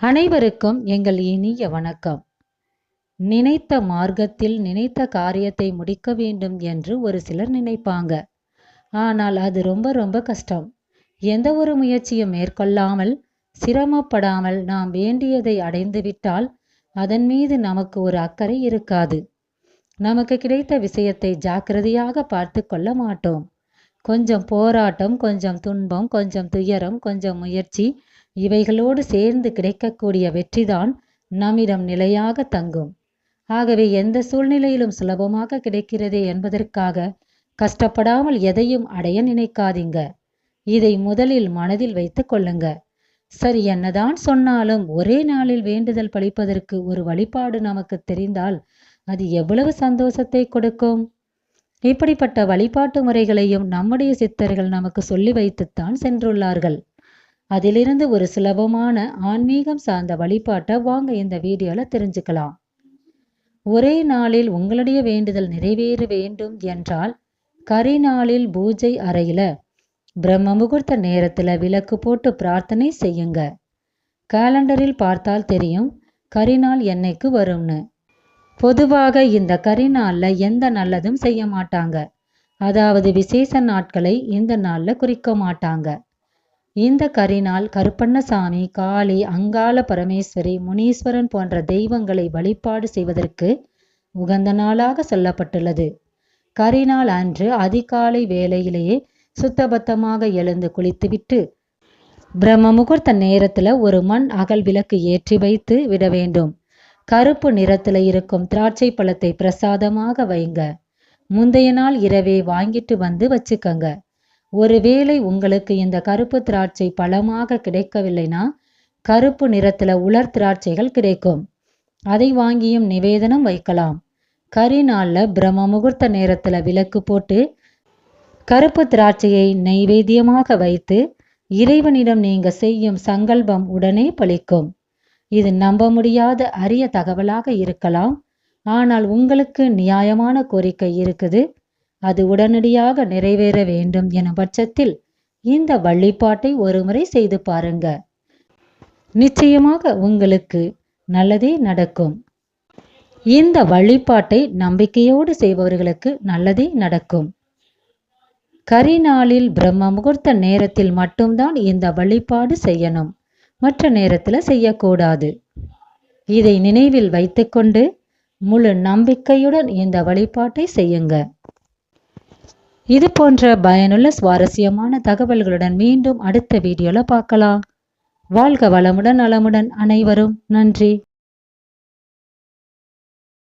அனைவருக்கும் எங்கள் இனிய வணக்கம். நினைத்த மார்க்கத்தில் நினைத்த காரியத்தை முடிக்க வேண்டும் என்று ஒரு சிலர் நினைப்பாங்க. ஆனால் அது ரொம்ப ரொம்ப கஷ்டம். எந்த ஒரு முயற்சியும் மேற்கொள்ளாமல் சிரமப்படாமல் நாம் வேண்டியதை அடைந்துவிட்டால் அதன் மீது நமக்கு ஒரு அக்கறை இருக்காது. நமக்கு கிடைத்த விஷயத்தை ஜாக்கிரதையாக பார்த்து கொள்ள மாட்டோம். கொஞ்சம் போராட்டம் கொஞ்சம் துன்பம் கொஞ்சம் துயரம் கொஞ்சம் முயற்சி இவைகளோடு சேர்ந்து கிடைக்கக்கூடிய வெற்றிதான் நம்மிடம் நிலையாக தங்கும். ஆகவே எந்த சூழ்நிலையிலும் சுலபமாக கிடைக்கிறதே என்பதற்காக கஷ்டப்படாமல் எதையும் அடைய நினைக்காதீங்க. இதை முதலில் மனதில் வைத்து கொள்ளுங்க. சரி என்னதான் சொன்னாலும் ஒரே நாளில் வேண்டுதல் பழிப்பதற்கு ஒரு வழிபாடு நமக்கு தெரிந்தால் அது எவ்வளவு சந்தோஷத்தை கொடுக்கும்? இப்படிப்பட்ட வழிபாட்டு முறைகளையும் நம்முடைய சித்தர்கள் நமக்கு சொல்லி வைத்துத்தான் சென்றுள்ளார்கள். அதிலிருந்து ஒரு சுலபமான ஆன்மீகம் சார்ந்த வழிபாட்டை வாங்க இந்த வீடியோவில் தெரிஞ்சுக்கலாம். ஒரே நாளில் உங்களுடைய வேண்டுதல் நிறைவேற வேண்டும் என்றால் கரி நாளில் பூஜை அறையில் பிரம்ம முகூர்த்த நேரத்தில் விளக்கு போட்டு பிரார்த்தனை செய்யுங்க. கேலண்டரில் பார்த்தால் தெரியும் கரிநாள் என்னைக்கு வரும்னு. பொதுவாக இந்த கரிநாளில் எந்த நல்லதும் செய்ய மாட்டாங்க. அதாவது விசேஷ நாட்களை இந்த நாளில் குறிக்க மாட்டாங்க. இந்த கரிநாள் கருப்பண்ணசாமி காளி அங்காள பரமேஸ்வரி முனீஸ்வரன் போன்ற தெய்வங்களை வழிபாடு செய்வதற்கு உகந்த நாளாக சொல்லப்பட்டுள்ளது. கரிநாள் அன்று அதிகாலை வேளையிலேயே சுத்தபத்தமாக எழுந்து குளித்துவிட்டு பிரம்ம முகூர்த்த நேரத்தில் ஒரு மண் அகல் விளக்கு ஏற்றி வைத்து விட வேண்டும். கருப்பு நிறத்தில் இருக்கும் திராட்சை பழத்தை பிரசாதமாக வைங்க. முந்தைய நாள் இரவே வாங்கிட்டு வந்து வச்சுக்கங்க. ஒருவேளை உங்களுக்கு இந்த கருப்பு திராட்சை பழமாக கிடைக்கவில்லைனா கருப்பு நிறத்தில் உலர் திராட்சைகள் கிடைக்கும். அதை வாங்கியும் நிவேதனம் வைக்கலாம். கரி நாளில் பிரம்ம முகூர்த்த நேரத்தில் விளக்கு போட்டு கருப்பு திராட்சையை நைவேத்தியமாக வைத்து இறைவனிடம் நீங்க செய்யும் சங்கல்பம் உடனே பலிக்கும். இது நம்ப முடியாத அரிய தகவலாக இருக்கலாம். ஆனால் உங்களுக்கு நியாயமான கோரிக்கை இருக்குது. அது உடனடியாக நிறைவேற வேண்டும் எனும் பட்சத்தில் இந்த வழிபாட்டை ஒருமுறை செய்து பாருங்க. நிச்சயமாக உங்களுக்கு நல்லதே நடக்கும். இந்த வழிபாட்டை நம்பிக்கையோடு செய்பவர்களுக்கு நல்லதே நடக்கும். கரிநாளில் பிரம்ம முகூர்த்த நேரத்தில் மட்டும்தான் இந்த வழிபாடு செய்யணும். மற்ற நேரத்தில் செய்யக்கூடாது. இதை நினைவில் வைத்துக்கொண்டு முழு நம்பிக்கையுடன் இந்த வழிபாட்டை செய்யுங்க. இது போன்ற பயனுள்ள சுவாரஸ்யமான தகவல்களுடன் மீண்டும் அடுத்த வீடியோவில் பார்க்கலாம். வாழ்க வளமுடன் நலமுடன் அனைவரும். நன்றி.